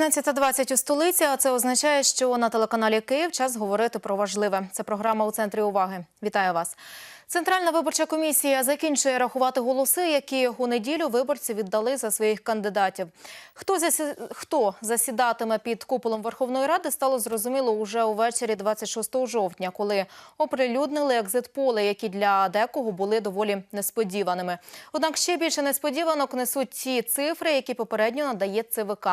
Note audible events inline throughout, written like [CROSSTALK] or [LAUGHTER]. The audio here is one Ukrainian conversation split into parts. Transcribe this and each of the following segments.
16.20 у столиці, а це означає, що на телеканалі Київ час говорити про важливе. Це програма у центрі уваги. Вітаю вас. Центральна виборча комісія закінчує рахувати голоси, які у неділю виборці віддали за своїх кандидатів. Хто засі... засідатиме під куполом Верховної Ради, стало зрозуміло уже увечері 26 жовтня, коли оприлюднили екзит-поли, які для декого були доволі несподіваними. Однак ще більше несподіванок несуть ті цифри, які попередньо надає ЦВК.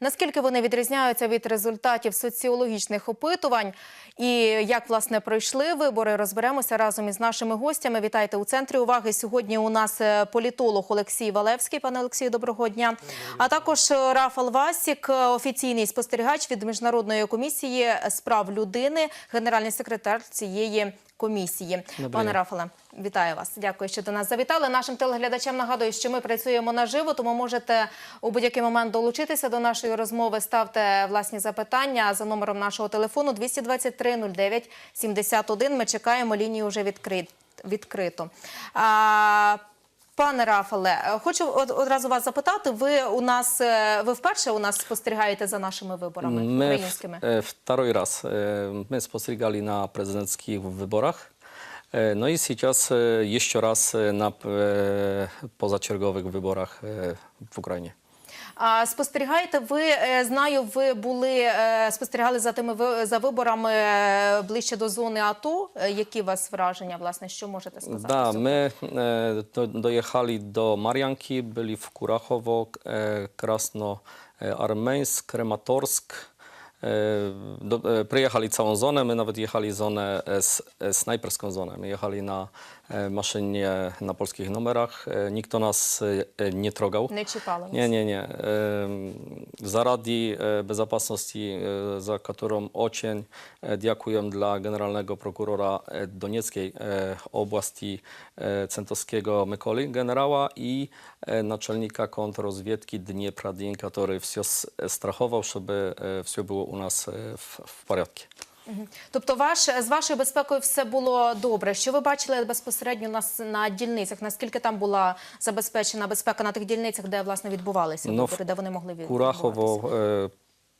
Наскільки вони відрізняються від результатів соціологічних опитувань і як власне пройшли вибори, розберемося разом із нашими гостями. Вітайте у центрі уваги. Сьогодні у нас е, політолог Олексій Валевський. Пане Олексію, доброго дня. А також е, Рафал Васік, е, офіційний спостерігач від міжнародної комісії з прав людини, генеральний секретар цієї комісії. Добрий Пане. Рафале, вітаю вас. Дякую, що до нас завітали. Нашим телеглядачам нагадую, що ми працюємо наживо, тому можете у будь-який момент долучитися до нашої розмови. Ставте власні запитання за номером нашого телефону 223 09 71. Ми чекаємо лінію вже відкрит, відкрито. А, Пане Рафале, е, хочу од- одразу вас запитати. Ви у нас е, ви вперше у нас спостерігаєте за нашими виборами My українськими? e, второй раз e, my спостерігали на президентських виборах. No i сейчас jeszcze raz e, na e, позачергових виборах в Україні. А спостерігаєте, ви е, знаю, ви були е, спостерігали за тими за виборами е, ближче до зони АТО. Е, Які у вас враження? Власне, що можете сказати? Да, e, Marianki, byli w Kurachowo, e, Krasnoarmeńsk, Krematorsk. E, do, e, Przejechali całą zonę, my nawet jechali zonę, e, e, snajperską zonę. My jechali na e, maszynie na polskich numerach. E, Nikt o nas e, e, nie trogał. Не чіпали вас? Nie, nie, nie. Em, Zaradzi e, bezpieczności, e, za którą ocień e, dziękuję dla generalnego prokurora e, Donieckiej e, oblasti e, Centowskiego Mykoli, generała i e, naczelnika kontrrozwiedki Dniepra Dien, który wszystko strachował, żeby e, wszystko było u nas e, w, w porządku. Тобто, ваш з вашою безпекою все було добре. Що ви бачили безпосередньо на, на дільницях? Наскільки там була забезпечена безпека на тих дільницях, де власне відбувалися Ну, вибори, де вони могли від- e,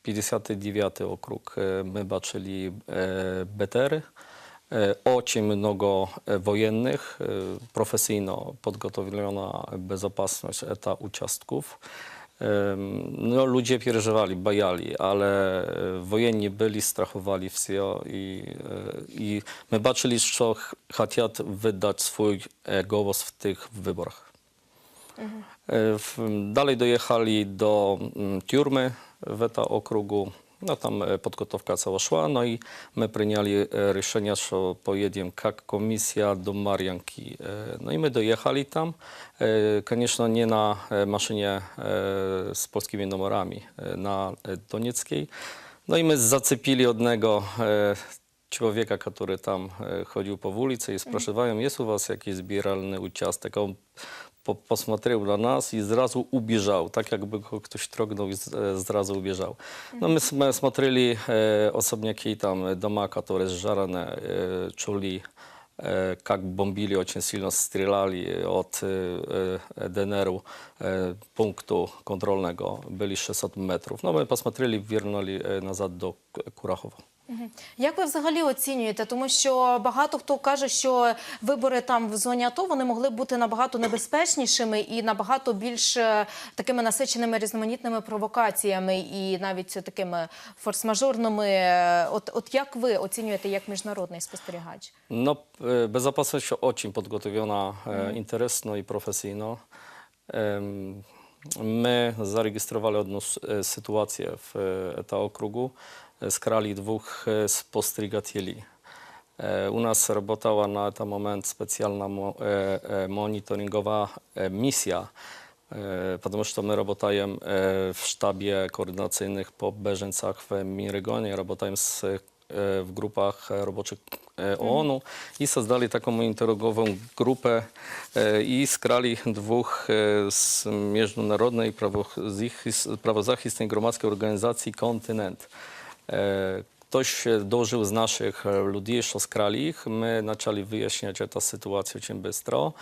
59 okrug, e, my baczyli e, betery. E, Очень много profesjonalnie podgotowiona bezpieczność eta uczastków. Em, No, ludzie przeżywali, bajali, ale e, wojenni byli, strachowali wszystko i, e, i my baczyli, że ch- chcieli wydać swój e, głos w tych wyborach. E, w- Dalej dojechali do mm, tiurmy w eta okrugu. No tam e, podgotowka cała szła, no i my przyjęli e, решение, że pojedziemy jak komisja do Marianki. E, No i my dojechali tam, e, конечно, nie na e, maszynie e, z polskimi numerami, e, na e, Donieckiej. No i my zacepili jednego e, człowieka, który tam e, chodził po ulicy i spraszywają, jest u was jakiś zbieralny uciastek? A On po, посмотрел na nas i zrazu ubieżał, tak jakby go ktoś trągnął i z, e, zrazu ubieżał. No my sme смотрели e, osobniaki tam e, doma, które zżarane, e, czuli e, jak bombili, очень сильно strzelali od e, e, DNR-u e, punktu kontrolnego, byli 600 metrów. No my посмотрели, wierнули e, nazad do K- Kurachowa. Як ви взагалі оцінюєте? Тому що багато хто каже, що вибори там в зоні АТО вони могли бути набагато небезпечнішими і набагато більш е, такими насиченими різноманітними провокаціями і навіть такими форс-мажорними. Е, От, от як ви оцінюєте як міжнародний спостерігач? Bezpieczność очень podgotowiona, e, interesno i profesjonalno. Em, My zarejestrowali jedną s- e, sytuację w e, okrugu. E, Skrali dwóch e, spostrigatieli. E, U nas robotała na ten moment specjalna mo, e, e, monitoringowa e, misja, e, потому что мы работаем e, w sztabie koordynacyjnych po Beżeńcach w Mirygonie, работаем z, e, w grupach e, roboczych e, OON-u i создали taką monitoringową grupę e, i skrali dwóch e, z międzynarodnej prawozachisty- prawozachisnej gromadzkiej organizacji Kontynent. E, ktoś dożył z naszych e, ludzi, z kralich. My zaczęli wyjaśniać tę sytuację cię bystro.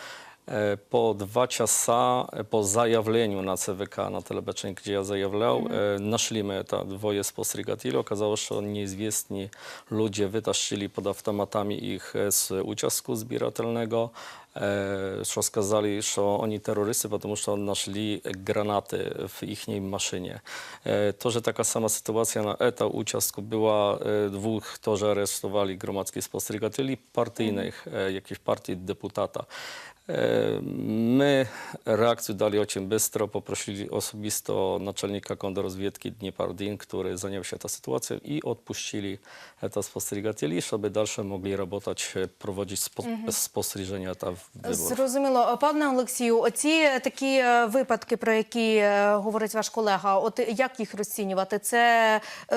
E, po dwa czasa po zajawleniu na CWK na Telebeczeń, gdzie ja zajawlał, mhm. naszliśmy te dwoje spostrzegatelów. Okazało się, że nieizwiestni ludzie wytaszczyli pod automatami ich z uczestku zbieratelnego e, что сказали, что они террористы, потому что нашли granaty w ich maszynie. E, Тоже taka sama sytuacja na ETA участку była. e, Dwóch тоже aresztowali gromadzkich spostrzegateli partyjnych, e, jakiejś partii deputata. E, My reakcję dali очень bystro, poprosili osobisto naczelnika kontrrozwiedki Dniepardin, który zajął się tą sytuacją i odpuścili eta spostrzegateli, żeby dalsze mogli работать, e, prowadzić spo, spostrzeżenia ta wyborów. Зрозуміло, пане Олексію, оці такі е, випадки, про які е, говорить ваш колега, от як їх розцінювати? Це е,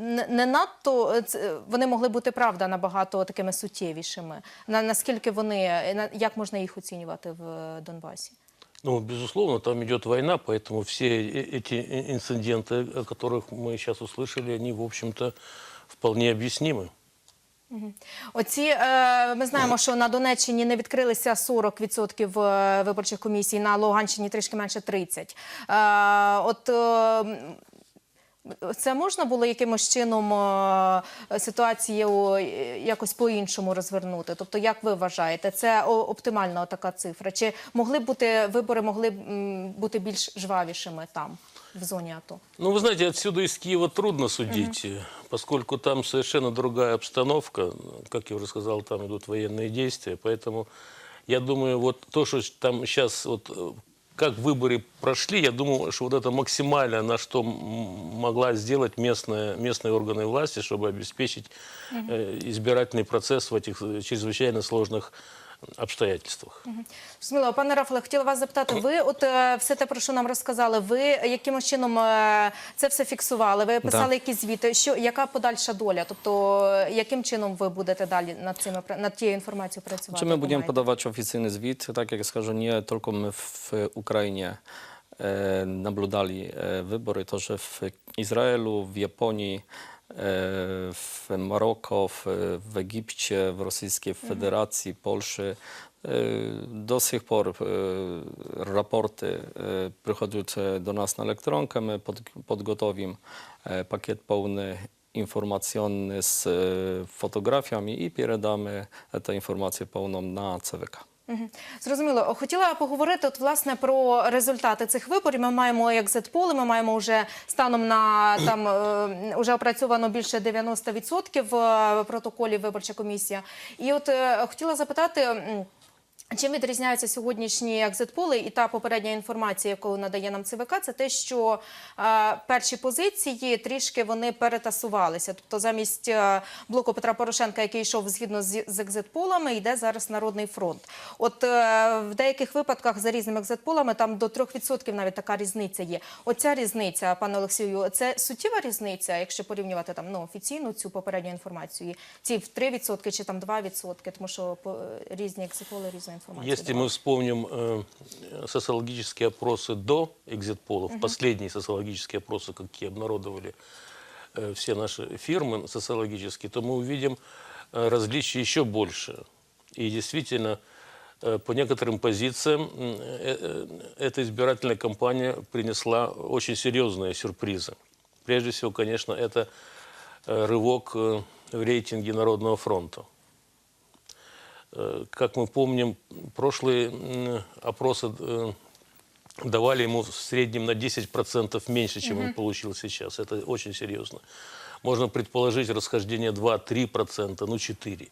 не не надто е, це- вони могли бути правда набагато такими суттєвішими. На наскільки вони е, на- як можна їх оцінювати в е, Донбасі? Ну, безусловно, там идет война, поэтому все э- эти и- инциденты, о которых мы сейчас услышали, они, в общем-то, вполне объяснимы. Оці е, ми знаємо, що на Донеччині не відкрилися 40% е, виборчих комісій, на Луганщині трішки менше 30%. Е, от це можна було якимось чином е, ситуацію якось по-іншому розвернути? Тобто, як ви вважаєте, це оптимальна така цифра? Чи могли б бути вибори могли б бути більш жвавішими там, в зоні АТО? Ну, вы знаете, отсюда из Киева трудно судить, э, поскольку там совершенно другая обстановка. Как я уже сказал, там идут военные действия. Поэтому я думаю, вот то, что там сейчас, вот, э, как выборы прошли, я думаю, что вот это максимально, на что м- могла сделать местная, местные органы власти, чтобы обеспечить э, избирательный процесс в этих э, чрезвычайно сложных обстоятельствах. Зрозуміло. Пане Рафале, хотіла вас запитати, ви от е, все те, про що нам розказали, ви якимось чином е, це все фіксували? Ви писали Да. якісь звіти? Що, яка подальша доля? Тобто, яким чином ви будете далі над, цими, над тією інформацією працювати? Czy my będziemy Думаєте? podawać oficjalny zwit, tak jak skażę, nie tylko my w Ukrainie e, nabludali e, wybory, to że w Izraelu, w Japonii, w Maroko, w, w Egipcie, w Rosyjskiej Federacji, Polsce e, do sих пор e, raporty e, przychodzą do nas na elektronkę, my pod, podgotowimy e, pakiet pełny informacyjny z e, fotografiami i передamy tę informację pełną na CWK. Зрозуміло. Хотіла поговорити от власне про результати цих виборів. Ми маємо екзит-поли, ми маємо вже станом на там е, вже опрацьовано більше 90% е, протоколів виборча комісія. І от е, хотіла запитати. Чим відрізняються сьогоднішні екзит-поли і та попередня інформація, яку надає нам ЦВК, це те, що е, перші позиції трішки вони перетасувалися. Тобто замість е, блоку Петра Порошенка, який йшов згідно з, з екзит-полами, йде зараз Народний фронт. От е, в деяких випадках за різними екзит-полами там до 3% навіть така різниця є. Оця різниця, пане Олексію, це суттєва різниця, якщо порівнювати там ну, офіційну цю попередню інформацію, ці в 3% чи там 2%, тому що по, різні екзит-поли різну інформацію. Если давали. мы вспомним э, социологические опросы до экзит-полов, последние социологические опросы, какие обнародовали э, все наши фирмы социологические, то мы увидим э, различия еще больше. И действительно, э, по некоторым позициям э, э, эта избирательная кампания принесла очень серьезные сюрпризы. Прежде всего, конечно, это э, рывок э, в рейтинге Народного фронта. Э, Как мы помним, прошлые опросы э, давали ему в среднем на 10% меньше, чем он получил сейчас. Это очень серьезно. Можно предположить расхождение 2-3%, ну 4%.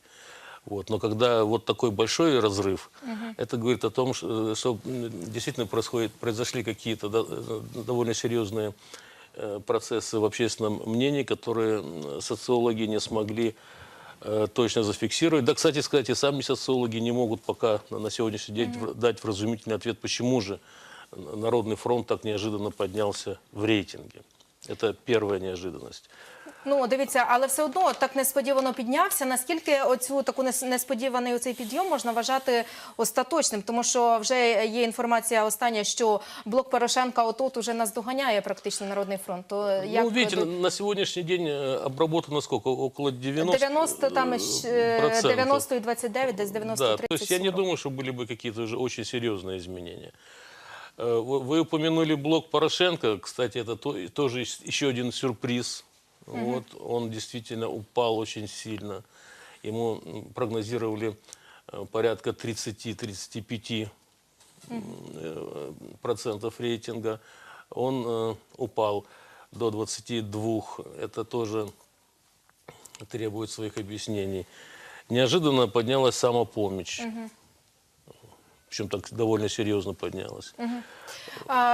Вот. Но когда вот такой большой разрыв, это говорит о том, что, что, м, действительно происходит, произошли какие-то э, довольно серьезные э, процессы в общественном мнении, которые социологи не смогли э, точно зафиксировать. Да, кстати сказать, и сами социологи не могут пока на на сегодняшний день в- дать вразумительный ответ, почему же Народный фронт так неожиданно поднялся в рейтинге. Это первая неожиданность. Ну, дивіться, але все одно так несподівано піднявся. Наскільки оцю таку нес- несподіваний оцей підйом можна вважати остаточним? Тому що вже є інформація остання, що блок Порошенка отут уже наздоганяє практично Народний фронт. То як ну, видите, до- на, на сегодняшний день э, обработано сколько? Около 90, 90 там э, іщ- е, процентов. 90 і 29, десь 93, Да, то есть я не думаю, что были бы какие-то уже очень серьезные изменения. Э, Вы вы упомянули блок Порошенко. Кстати, это то- тоже ес- еще один сюрприз. Вот, он действительно упал очень сильно. Ему прогнозировали э, порядка 30-35 м, э, процентов рейтинга. Он э, упал до 22. Это тоже требует своих объяснений. Неожиданно поднялась самопомощь. Причем так доволі серйозно піднялась. Угу.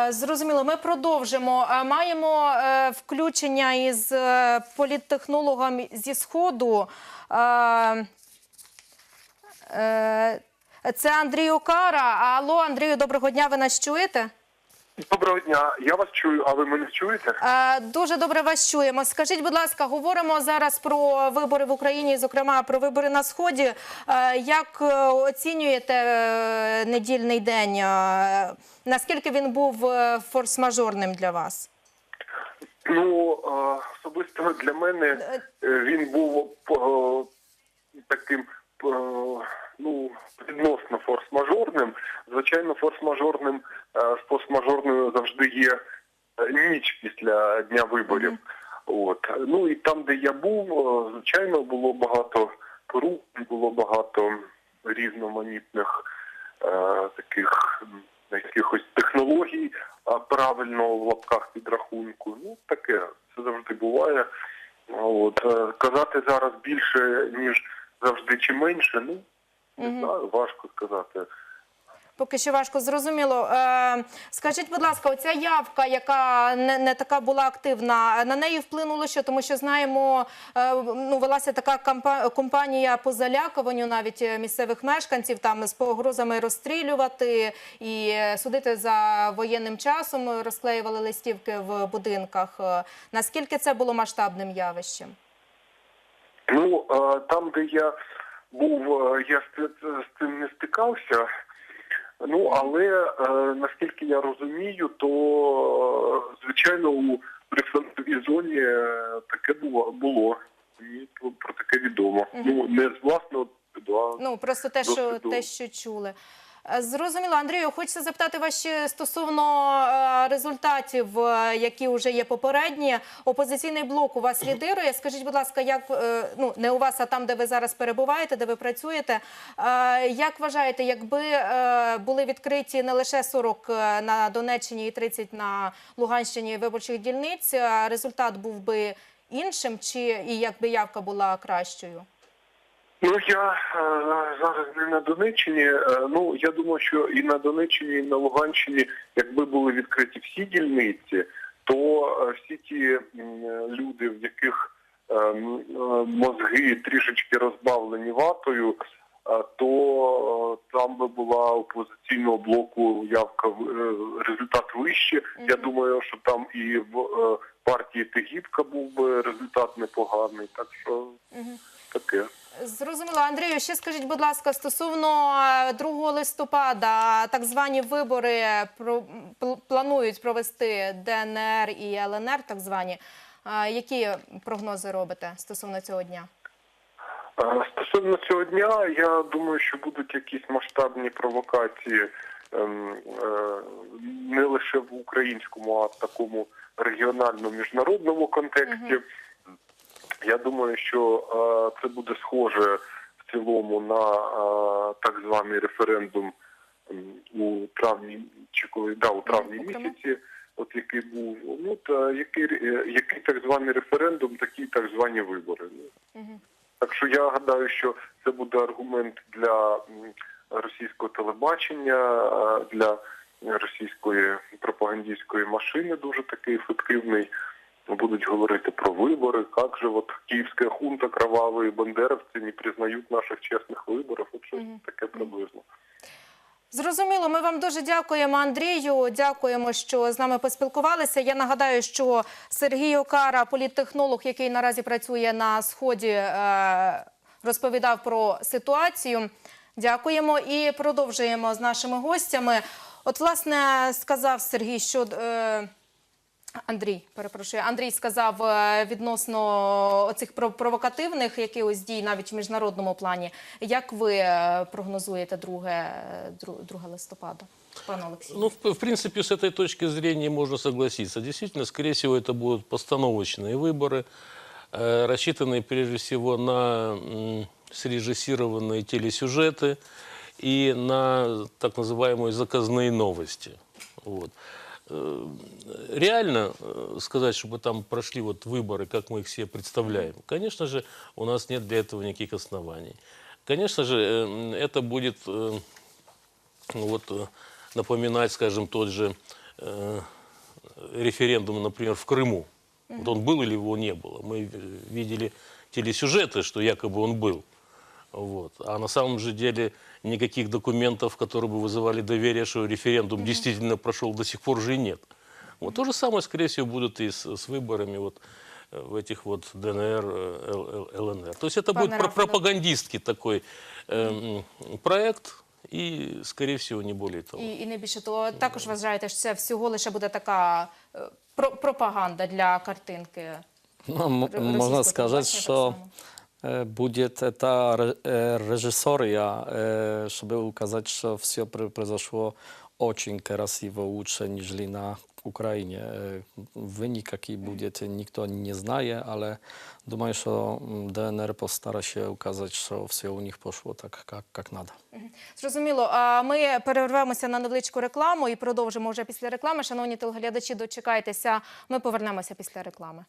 Зрозуміло, ми продовжимо. Маємо е, включення із е, політтехнологом зі Сходу. Е, Це Андрій Окара. Алло, Андрію, доброго дня, ви нас чуєте? Доброго дня. Я вас чую, а ви мене чуєте? Е, Дуже добре вас чуємо. Скажіть, будь ласка, говоримо зараз про вибори в Україні, зокрема про вибори на сході. Е, Як е, оцінюєте е, недільний день? Е, Наскільки він був е, форс-мажорним для вас? Ну е, особисто для мене він був е, таким е, ну відносно форс-мажорним. Звичайно, форс-мажорним е, з форс-мажорною завжди є е, ніч після дня виборів. От ну і там, де я був, е, звичайно, було багато порушень, було багато різноманітних е, таких якихось технологій а, правильного в лапках підрахунку. Ну таке це завжди буває. От казати зараз більше ніж завжди чи менше, ну не знаю, важко сказати. Поки що важко зрозуміло. Е, скажіть, будь ласка, оця явка, яка не, не така була активна, на неї вплинуло що? Тому що знаємо, е, ну велася така компанія по залякуванню навіть е, місцевих мешканців там з погрозами розстрілювати і судити за воєнним часом. Розклеювали листівки в будинках. Наскільки це було масштабним явищем? Ну там, де я був, е, я з, цим не стикався. Ну але е, наскільки я розумію, то е, звичайно у прифронтовій зоні таке було було. Мені про, таке відомо. Ну не з власного Ну просто те, що те, що чули. Е, Зрозуміло, Андрію, хочеться запитати вас ще стосовно е, результатів, е, які вже є попередні. Опозиційний блок у вас лідирує. Скажіть, будь ласка, як ну не у вас, а там, де ви зараз перебуваєте, де ви працюєте. Як вважаєте, якби були відкриті не лише 40 на Донеччині і 30 на Луганщині виборчих дільниць, результат був би іншим, чи і якби явка була кращою? Ну я е, зараз не на Донеччині. Е, ну я думаю, що і на Донеччині, і на Луганщині, якби були відкриті всі дільниці, то е, всі ті люди, в яких мозги трішечки розбавлені ватою, то там би була опозиційного блоку явка результат вище. Я думаю, що там і в партії Тегідка був би результат непоганий. Так що таке. Зрозуміло, Андрію. Ще скажіть, будь ласка, стосовно е, 2 листопада, так звані вибори планують провести ДНР і ЛНР, так звані. Е, Які прогнози робите стосовно цього дня? Е, Стосовно цього дня, я думаю, що будуть якісь масштабні провокації ем, е, не лише в українському, а в такому регіональному міжнародному контексті. Я думаю, що е, це буде схоже в цілому на е, так званий референдум у травні чи коли да, у травні місяці, от який був. Ну та який, е, який так званий референдум, такі так звані вибори. Ну, так що я гадаю, що це буде аргумент для російського телебачення, для російської пропагандистської машини дуже такий ефективний. Будуть говорити про вибори, як же от київська хунта кроваві бандеровці не признають наших чесних виборів. От щось таке приблизно. Зрозуміло, ми вам дуже дякуємо, Андрію. Дякуємо, що з нами поспілкувалися. Я нагадаю, що Сергій Окара, політтехнолог, який наразі працює на сході, е, розповідав про ситуацію. Дякуємо і продовжуємо з нашими гостями. От, власне, сказав Сергій, що. е, Андрій, перепрошую, Андрій сказав е, відносно оцих про- провокативних якихось дій навіть в міжнародному плані. Як ви е, прогнозуєте 2, е, дру- 2 листопада, пане Олексію? Ну, в, в принципе, с этой точки зрения можно согласиться. Действительно, скорее всего, это будут постановочные выборы, э, рассчитанные прежде всего на м, срежиссированные телесюжеты и на так называемые заказные новости. Вот. Э, Реально э, сказать, чтобы там прошли вот выборы, как мы их себе представляем, конечно же, у нас нет для этого никаких оснований. Конечно же, э, это будет ну, вот, напоминать, скажем, тот же референдум, например, в Крыму. Вот он был или его не было. Мы видели телесюжеты, что якобы он был. Вот. А на самом же деле никаких документов, которые бы вызывали доверие, что референдум действительно прошел, до сих пор же и нет. Вот то же самое, скорее всего, будет и с, с выборами вот, э, в этих вот ДНР, э, Л- Л- ЛНР. То есть это Пане будет про- Рафале. пропагандистский такой э, м, проект, и, скорее всего, не более того. І, і не більше того, також вважаєте, що це всього лише буде така е, про- пропаганда для картинки. No, mo- Ro- można что e, будет re- e, reżyseria, e, żeby ukazać, że все пр- произошло очень красиво, лучше, niż na Ukrainie. Wynik, jaki będzie, nikt nie zna, ale думаю, mm, DNR постара się ukazać, że все у них пошло так, как, как надо. Зрозуміло. А ми перервемося на невеличку рекламу і продовжимо вже після реклами. Шановні телеглядачі, дочекайтеся. Ми повернемося після реклами.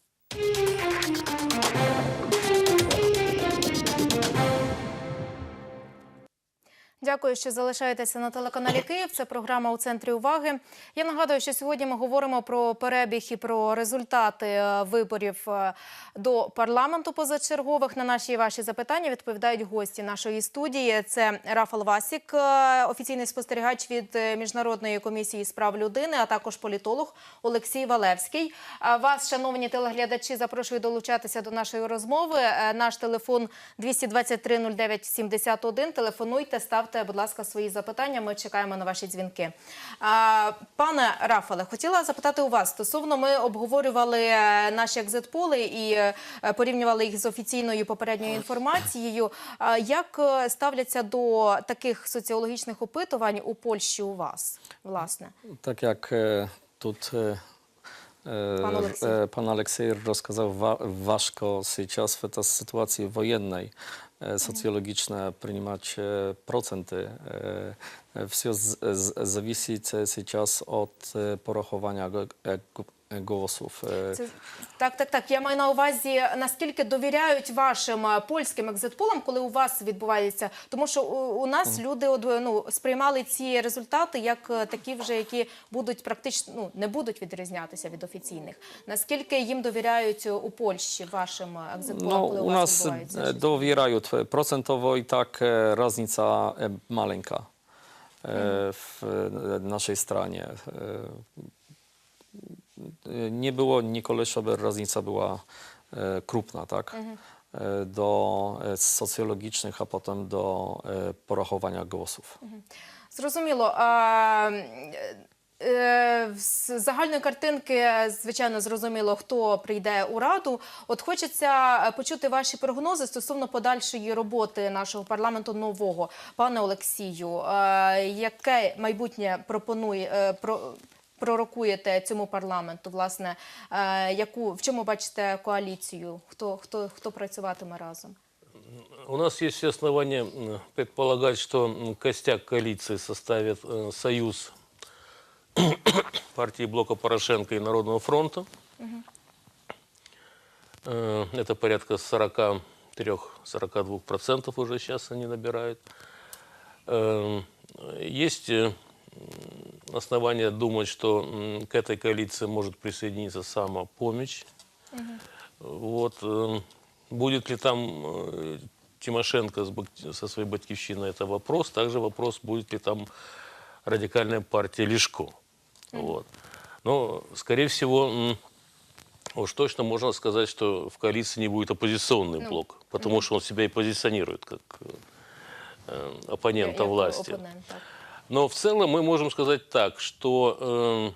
Дякую, що залишаєтеся на телеканалі [COUGHS] Київ. Це програма у центрі уваги. Я нагадую, що сьогодні ми говоримо про перебіг і про результати е, виборів е, до парламенту позачергових. На наші і ваші запитання відповідають гості нашої студії. Це Рафал Васік, е, офіційний спостерігач від міжнародної комісії з прав людини, а також політолог Олексій Валевський. Вас, шановні телеглядачі, запрошую долучатися до нашої розмови. Наш телефон 223 09 71. Телефонуйте, ставте, будь ласка, свої запитання. Ми чекаємо на ваші дзвінки. Пане Рафале, хотіла запитати у вас стосовно ми обговорювали е, наші екзитполи і е, порівнювали їх з офіційною попередньою інформацією. Як е, ставляться до таких соціологічних опитувань у Польщі у вас, власне? Jak e, тут Pan Aleksiej. pan Aleksiej rozkazał wa, ważko сейчас w tej sytuacji wojennej socjologiczne przyjmować e, procenty. E, e, Все z, z, зависит сейчас od e, porахування го- го- głosów. E, Це так, так, так. Я маю на увазі, наскільки довіряють вашим е, польським екзитполам, коли у вас відбувається. Тому що у, у нас люди ну, сприймали ці результати як е, такі, вже які будуть практично ну не будуть відрізнятися від офіційних. Наскільки їм довіряють у Польщі вашим е, екзитполам, No, коли у вас відбувається? щось? dowierają e, procentowo i tak e, różnica e, maleńka e, w e, naszej stronie. E, Nie było nikogo, żeby różnica była e, krupna, tak? E, Do e, socjologicznych, a potem do e, porachowania głosów. Зрозуміло. А, з загальної картинки, звичайно, зрозуміло, хто прийде у раду. От хочеться почути ваші прогнози стосовно подальшої роботи нашого парламенту нового. Пане Олексію, е, яке майбутнє пропонує е, про Пророкуєте цьому парламенту, власне, е, яку в чому бачите коаліцію? Хто хто хто працюватиме разом? У нас есть все основания м, предполагать, что м, костяк коалиции составит э, союз партии Блока Порошенко и Народного фронта. Э, Это порядка 43-42% уже сейчас они набирают. Э, Есть э, м, основания думать, что к этой коалиции может присоединиться самопомощь. Вот, э, будет ли там э, Тимошенко со своей батькивщиной, это вопрос. Также вопрос, будет ли там радикальная партия Лешко. Вот. Но, скорее всего, уж точно можно сказать, что в коалиции не будет оппозиционный блок, потому что он себя и позиционирует как э, оппонента Як власти. опонент, так. Но в целом мы можем сказать так, что... э,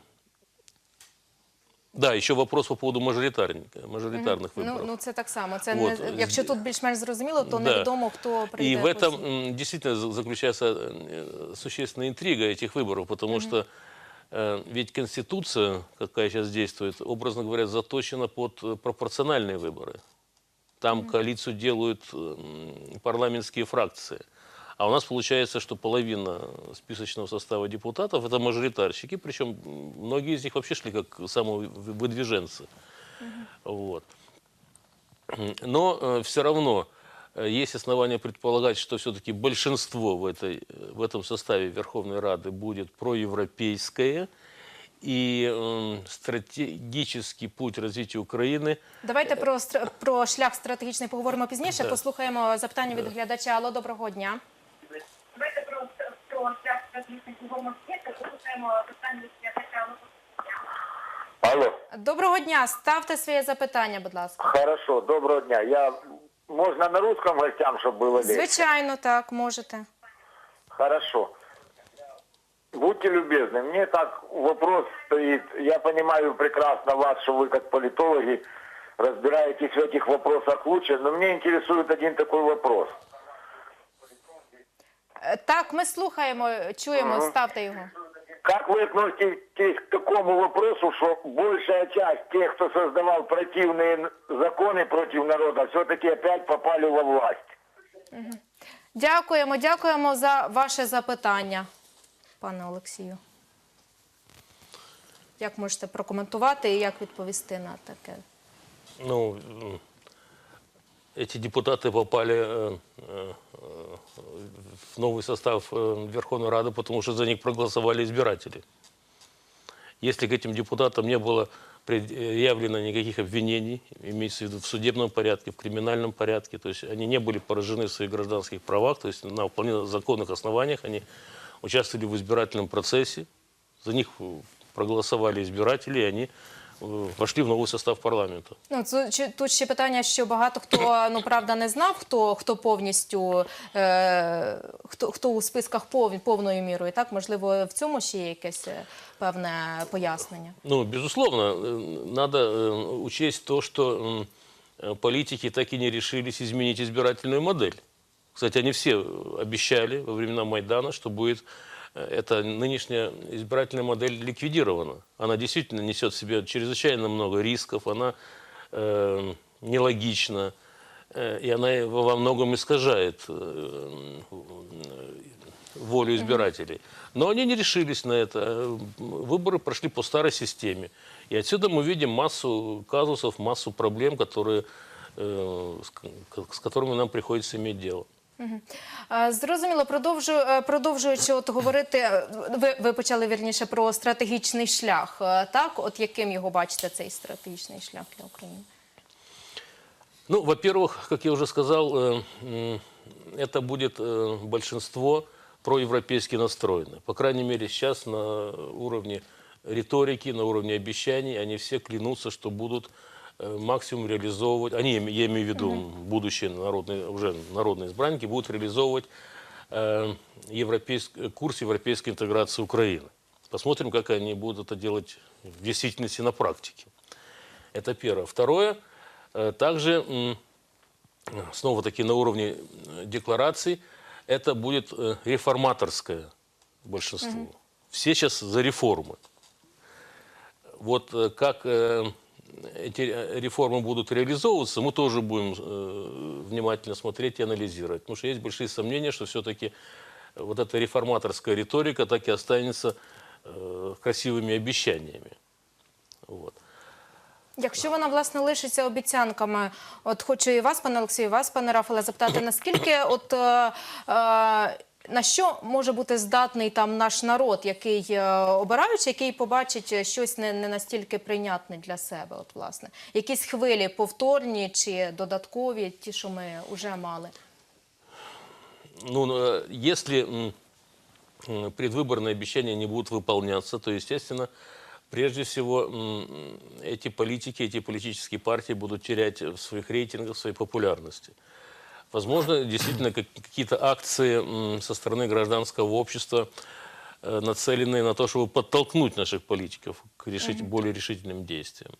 да, еще вопрос по поводу мажоритарника, мажоритарных Ну, выборов. ну це так само. Це Вот, не е, якщо тут більш-менш зрозуміло, то Да. невідомо хто прийде. И в этом потім. м, действительно за- заключается э, существенная интрига этих выборов, потому что э, ведь Конституция, какая сейчас действует, образно говоря, заточена под э, пропорциональные выборы. Там коалицию делают м, парламентские фракции. А у нас получается, что половина списочного состава депутатов это мажоритарщики, причем м, многие из них вообще шли как самовыдвиженцы. Вот. Но все равно э, есть основания предполагать, что все-таки большинство в, этой, э, в этом составе Верховной Рады будет проевропейское. И м, стратегический путь развития Украины Давайте про стр- про шлях стратегічний поговоримо пізніше. Послухаємо запитання від глядача. Алло, доброго дня. Давайте про, про шлях стратегічних умов світу послухаємо питання від глядача. Алло, Доброго дня. Ставте своє запитання, будь ласка. Хорошо, доброго дня. Я можно на русском гостям, чтобы было легче? Звичайно, так, можете. Хорошо. Будьте любезны, мне так вопрос стоит. Я понимаю прекрасно вас, что вы как политологи разбираетесь в этих вопросах лучше, но мне интересует один такой вопрос. Е, Так, ми слухаємо, чуємо, ставте його. Как вы относитесь к такому вопросу, что большая часть тех, кто создавал противные н- законы против народа, все-таки опять попали во власть? Дякуємо, дякуємо за ваше запитання, пане Олексію. Як можете прокоментувати і як відповісти на таке? ну, м, эти депутаты попали э, э, в новый состав э, Верховной Рады, потому что за них проголосовали избиратели. Если к этим депутатам не было предъявлено никаких обвинений, имеется в виду в судебном порядке, в криминальном порядке, то есть они не были поражены в своих гражданских правах, то есть на вполне законных основаниях они участвовали в избирательном процессе, за них э, проголосовали избиратели, и они э, вошли в новый состав парламента. Ну, цу- чи- тут ще питання, що багато хто [COUGHS] ну правда не знав, хто хто повністю е, хто, хто у списках пов, повною мірою. Так можливо, в цьому ще є якесь е, певне пояснення. Ну, безусловно, э, надо э, учесть то, что м, э, политики так и не решились изменить избирательную модель. Кстати, они все э, обещали во времена Майдана, что будет э, эта нынешняя избирательная модель ликвидирована. Она действительно несет в себе чрезвычайно много рисков, она э, нелогична, э, и она во многом искажает э, волю избирателей. Но они не решились на это. Э, Выборы прошли по старой системе. И отсюда мы видим массу казусов, массу проблем, которые, э, с с которыми нам приходится иметь дело. Е, Зрозуміло, продовжую, е, продовжуючи от говорити, е, ви, ви почали вірніше про стратегічний шлях. е, Так, от яким його бачите цей стратегічний шлях для України? Ну, во-первых, как я уже сказал, э, м, это будет э, большинство проевропейски настроенное. По крайней мере, сейчас на уровне риторики, на уровне обещаний, они все клянутся, что будут э, максимум реализовывать, они, я имею в виду будущие народные, уже народные избранники, будут реализовывать э, европейск- курс европейской интеграции Украины. Посмотрим, как они будут это делать в действительности на практике. Это первое. Второе, э, также снова-таки на уровне э, деклараций, это будет э, реформаторское большинство. Все сейчас за реформы. Вот э, как э, эти э, реформы будут реализовываться, мы тоже будем э, внимательно смотреть и анализировать. Потому что есть большие сомнения, что все-таки вот эта реформаторская риторика так и останется э, красивыми обещаниями. Вот. Якщо вона власне лишиться обіцянками, от хочу і вас, пане Олексію, і вас, пане Рафале, запитати, наскільки от е, е, на що може бути здатний там наш народ, який е, обираючи, який побачить щось не, не настільки прийнятне для себе, от власне, якісь хвилі повторні чи додаткові, ті, що ми вже мали. Ну, э, если м, м, предвыборные обещания не будут выполняться, то, естественно, прежде всего м, эти политики, эти политические партии будут терять в своих рейтингах, в своей популярности. Возможно, действительно, как- какие-то акции со стороны гражданского общества э, нацеленные на то, чтобы подтолкнуть наших политиков к решить, более решительным действиям.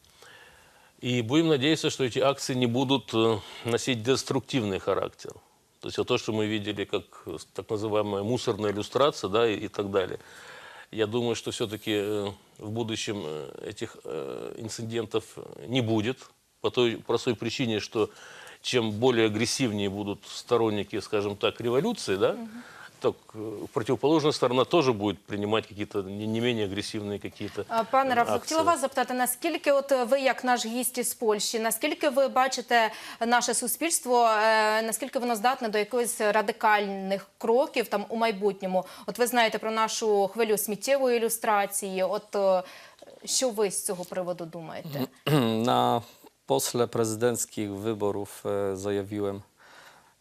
И будем надеяться, что эти акции не будут э, носить деструктивный характер. То есть вот то, что мы видели как э, так называемая мусорная иллюстрация да, и, и так далее. Я думаю, что все-таки в будущем этих инцидентов не будет по той простой причине, что чем более агрессивнее будут сторонники, скажем так, революции, да, так э, противоположная сторона тоже будет принимать какие-то не, не менее агрессивные какие-то Пане Рафо, акции. хотіла вас запитати, наскільки от ви, як наш гість із Польщі, наскільки ви бачите наше суспільство, е, наскільки воно здатне до якихось радикальних кроків там у майбутньому? От ви знаєте про нашу хвилю сміттєвої ілюстрації. От е, що ви з цього приводу думаєте? Na [CLEARS THROAT] posle prezydenckich wyborów e, zajawiłem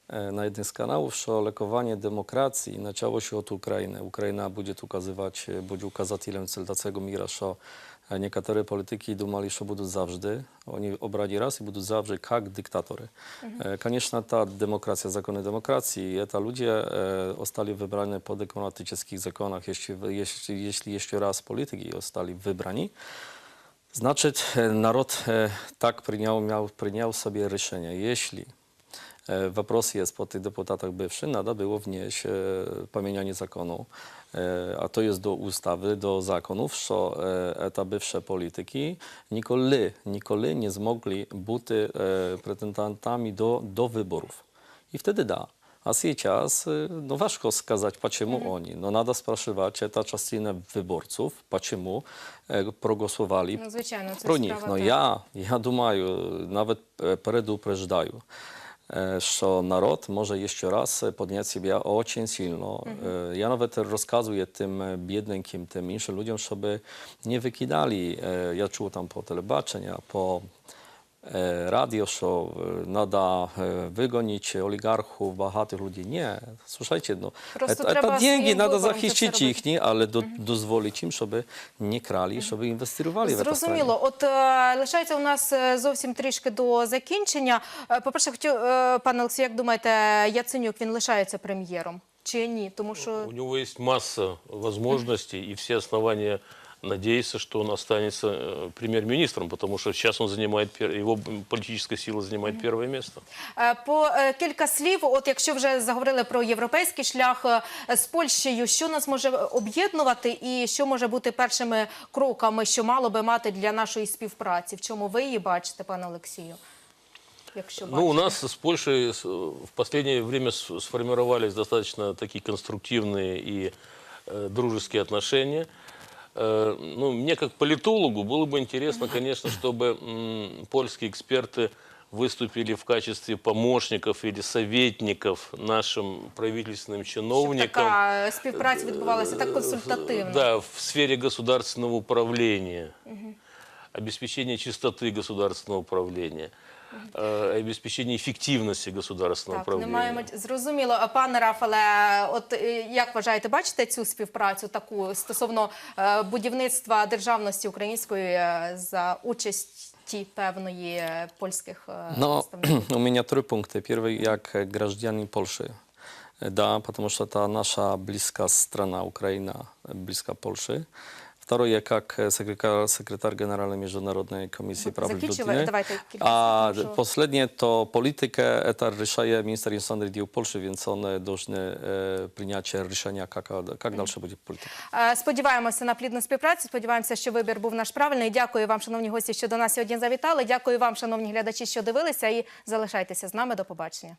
e, na jednym z kanałów, że lekowanie demokracji zaczęło się od Ukrainy. Ukraina będzie ukazywać, e, będzie ukazatelem cel mira, że e, niektóre polityki думали, że będą zawsze. Oni obrali raz i będą zawsze jak dyktatory. E, Конечно, ta demokracja, zakony demokracji, это ludzie e, ostali wybrani po demokratycznych zakonach. Jeśli, jeśli, jeśli jeszcze raz polityki ostali wybrani, Значить, е, народ е, так прийняв, мяв, прийняв собі рішення. Якщо е, вопрос є по тих депутатах бивших, треба було вність е, поміняні закону. Е, А то є до ustawy, do законів, що е, та бивші політики ніколи, ніколи не змогли бути е, претендентами до, до виборів. І вtedy да. A сейчас, y, no ważko сказать, почему oni. No надо спрашивать, ta частина wyborców, почему e, проголосували Ну, звичайно, це про них. справа Ну, так. я, я думаю, навіть е, предупреждаю, е, що народ може ще раз підняти себе дуже сильно. Е, Я навіть розказую тим е, бідненьким, тим іншим людям, щоб не викидали, е, я чув там e, radio, що e, треба e, wygonić oligarchów, bogatych ludzi. Nie, słuchajcie, no, te деньги своїм треба вибором це все захищити робити. їхні, але до, дозволити їм, щоб не крали, щоб інвестували Зрозуміло. От е, лишається у нас зовсім трішки до закінчення. По-перше, хотів, е, пане Олексій, як думаєте, Яценюк він лишається прем'єром чи ні? Тому що У него есть масса возможностей и все основания надеяться, что он останется э, премьер-министром, потому что сейчас он занимает, пер- его политическая сила занимает первое место. Е, По е, кілька слів, от якщо вже заговорили про європейський шлях е, з Польщею, що нас може об'єднувати і що може бути першими кроками, що мало би мати для нашої співпраці? В чому ви її бачите, пане Олексію? Якщо Ну, у бачите? нас с Польшей с- в последнее время с- сформировались достаточно такие конструктивные и э, дружеские отношения. Э, ну, мне как политологу было бы интересно, конечно, чтобы м, польские эксперты выступили в качестве помощников или советников нашим правительственным Щоб чиновникам. така співпраця відбувалася так консультативно. Да, в сфере государственного управления, обеспечения чистоты государственного управления, э, обеспечения эффективности государственного Так, не управления. маємо зрозуміло. А, Пане Рафале, от е, як вважаєте, бачите цю співпрацю таку стосовно е, будівництва державності української е, за участі певної е, польських е, No, представників? [CLEARS THROAT] у меня три пункта. Первый, как э, гражданин Польши. Э, Да, потому что это наша близкая страна, Украина, э, близко Польши. Второе, как э, секретарь, секретарь Генеральной международной комиссии прав Закінчили? людини. Давайте кілька A слів, прошу. последnie to politykę, to решает minister иностранных дел Польши, więc one должны э, принять решение, как, как дальше будет политика. Е, Сподіваємося на плідну співпрацю. Сподіваємося, що вибір був наш правильний. Дякую вам, шановні гості, що до нас сьогодні завітали. Дякую вам, шановні глядачі, що дивилися. І залишайтеся з нами. До побачення.